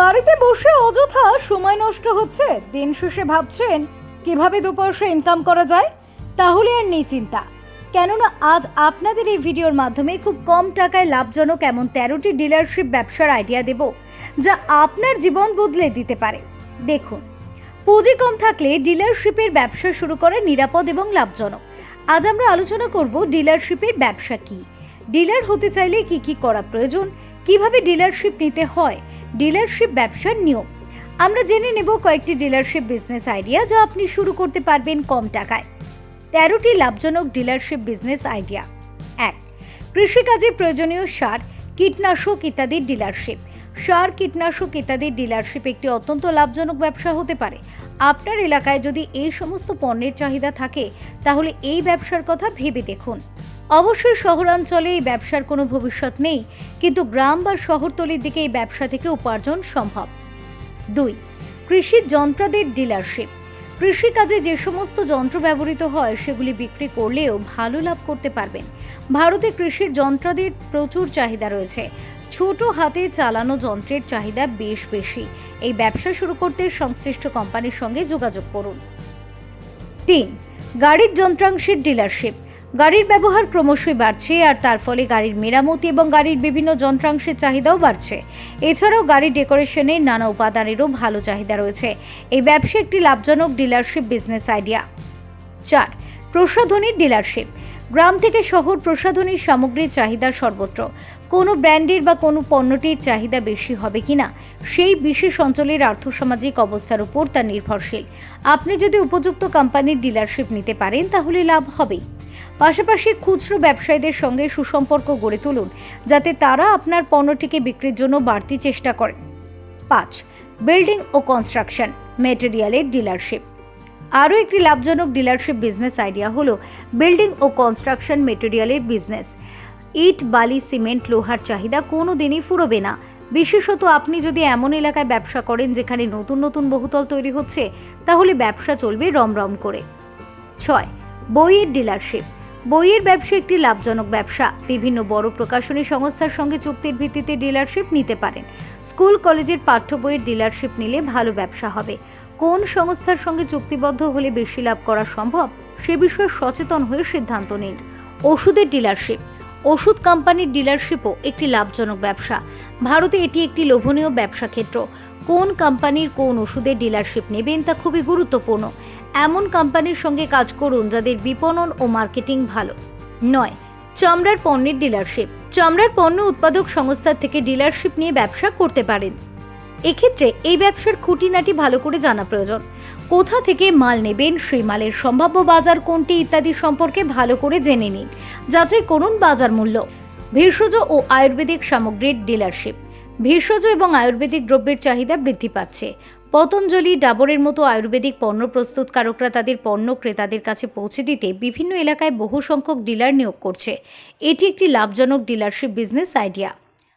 বাড়িতে বসে অযথা সময় নষ্ট হচ্ছে। দিন শেষে ভাবছেন, কীভাবে দু পয়সা ইনকাম করা যায়? তাহলে আর নেই চিন্তা। কেননা আজ আপনাদের এই ভিডিওর মাধ্যমে খুব কম টাকায় লাভজনক এমন তেরোটি ডিলারশিপ ব্যবসার আইডিয়া দেব, যা আপনার জীবন বদলে দিতে পারে। দেখুন, পুঁজি কম থাকলে ডিলারশিপের ব্যবসা শুরু করা নিরাপদ এবং লাভজনক। আজ আমরা আলোচনা করব ডিলারশিপের ব্যবসা কি। ডিলার হতে চাইলে কি কি করা প্রয়োজন? কীভাবে ডিলারশিপ নিতে হয়? ডিলারশিপ ব্যবসার নিয়ম। আমরা জেনে নেব কয়েকটি ডিলারশিপ বিজনেস আইডিয়া যা আপনি শুরু করতে পারবেন কম টাকায়। তেরোটি লাভজনক ডিলারশিপ বিজনেস আইডিয়া। এক, কৃষিকাজে প্রয়োজনীয় সার, কীটনাশক ইত্যাদির ডিলারশিপ। সার, কীটনাশক ইত্যাদির ডিলারশিপ একটি অত্যন্ত লাভজনক ব্যবসা হতে পারে। আপনার এলাকায় যদি এই সমস্ত পণ্যের চাহিদা থাকে, তাহলে এই ব্যবসার কথা ভেবে দেখুন। অবশ্যই শহরাঞ্চলে এই ব্যবসার কোনো ভবিষ্যৎ নেই, কিন্তু গ্রাম বা শহরতলির দিকে এই ব্যবসা থেকে উপার্জন সম্ভব। দুই, কৃষি যন্ত্রাদের ডিলারশিপ। কৃষিকাজে যে সমস্ত যন্ত্র ব্যবহৃত হয়, সেগুলি বিক্রি করলেও ভালো লাভ করতে পারবেন। ভারতে কৃষির যন্ত্রাদের প্রচুর চাহিদা রয়েছে। ছোট হাতে চালানো যন্ত্রের চাহিদা বেশ বেশি। এই ব্যবসা শুরু করতে সংশ্লিষ্ট কোম্পানির সঙ্গে যোগাযোগ করুন। তিন, গাড়ির যন্ত্রাংশের ডিলারশিপ। গাড়ির ব্যবহার ক্রমশই বাড়ছে আর তার ফলে গাড়ির মেরামতি এবং গাড়ির বিভিন্ন যন্ত্রাংশের চাহিদাও বাড়ছে। এছাড়াও গাড়ির ডেকোরেশনের নানা উপাদানেরও ভালো চাহিদা রয়েছে। এই ব্যবসা একটি লাভজনক ডিলারশিপ বিজনেস আইডিয়া। চার প্রসাধনীর ডিলারশিপ। গ্রাম থেকে শহর প্রসাধনীর সামগ্রীর চাহিদা সর্বত্র। কোনো ব্র্যান্ডের বা কোনো পণ্যটির চাহিদা বেশি হবে কিনা সেই বিশেষ অঞ্চলের আর্থসামাজিক অবস্থার উপর তা নির্ভরশীল। আপনি যদি উপযুক্ত কোম্পানির ডিলারশিপ নিতে পারেন, তাহলে লাভ হবেই। পাশাপাশি খুচরো ব্যবসায়ীদের সঙ্গে সুসম্পর্ক গড়ে তুলুন, যাতে তারা আপনার পণ্যটিকে বিক্রির জন্য বাড়তি চেষ্টা করেন। পাঁচ, বিল্ডিং ও কনস্ট্রাকশন মেটেরিয়ালের ডিলারশিপ। আরও একটি লাভজনক ডিলারশিপ বিজনেস আইডিয়া হলো বিল্ডিং ও কনস্ট্রাকশন মেটেরিয়ালের বিজনেস। ইট, বালি, সিমেন্ট, লোহার চাহিদা কোনো দিনই ফুরবে না। বিশেষত আপনি যদি এমন এলাকায় ব্যবসা করেন যেখানে নতুন নতুন বহুতল তৈরি হচ্ছে, তাহলে ব্যবসা চলবে রমরম করে। ছয়, বইয়ের ডিলারশিপ। বইয়ের ব্যবসা একটি লাভজনক ব্যবসা। বিভিন্ন বড় প্রকাশনী সংস্থার সঙ্গে চুক্তির ভিত্তিতে ডিলারশিপ নিতে পারেন। স্কুল, কলেজের পাঠ্য বইয়ের ডিলারশিপ নিলে ভালো ব্যবসা হবে। কোন সংস্থার সঙ্গে চুক্তিবদ্ধ হলে বেশি লাভ করা সম্ভব, সে বিষয়ে সচেতন হয়ে সিদ্ধান্ত নিন। ওষুধের ডিলারশিপ। ওষুধ কোম্পানির ডিলারশিপও একটি লাভজনক ব্যবসা। ভারতে এটি একটি লোভনীয় ব্যবসা ক্ষেত্র। কোন কোম্পানির কোন ওষুধের ডিলারশিপ নেবেন তা খুবই গুরুত্বপূর্ণ। এমন কোম্পানির সঙ্গে কাজ করুন যাদের বিপণন ও মার্কেটিং ভালো। নয়, চামড়ার পণ্যের ডিলারশিপ। চামড়ার পণ্য উৎপাদক সংস্থার থেকে ডিলারশিপ নিয়ে ব্যবসা করতে পারেন। এক্ষেত্রে এই ব্যবসার খুঁটিনাটি ভালো করে জানা প্রয়োজন। কোথা থেকে মাল নেবেন, সেই মালের সম্ভাব্য বাজার কোনটি ইত্যাদি সম্পর্কে ভালো করে জেনে নিন। যাচাই করুন বাজার মূল্য। ভেষজ ও আয়ুর্বেদিক সামগ্রীর ডিলারশিপ। ভেষজ এবং আয়ুর্বেদিক দ্রব্যের চাহিদা বৃদ্ধি পাচ্ছে। পতঞ্জলি, ডাবরের মতো আয়ুর্বেদিক পণ্য প্রস্তুতকারকরা তাদের পণ্য ক্রেতাদের কাছে পৌঁছে দিতে বিভিন্ন এলাকায় বহু সংখ্যক ডিলার নিয়োগ করছে। এটি একটি লাভজনক ডিলারশিপ বিজনেস আইডিয়া।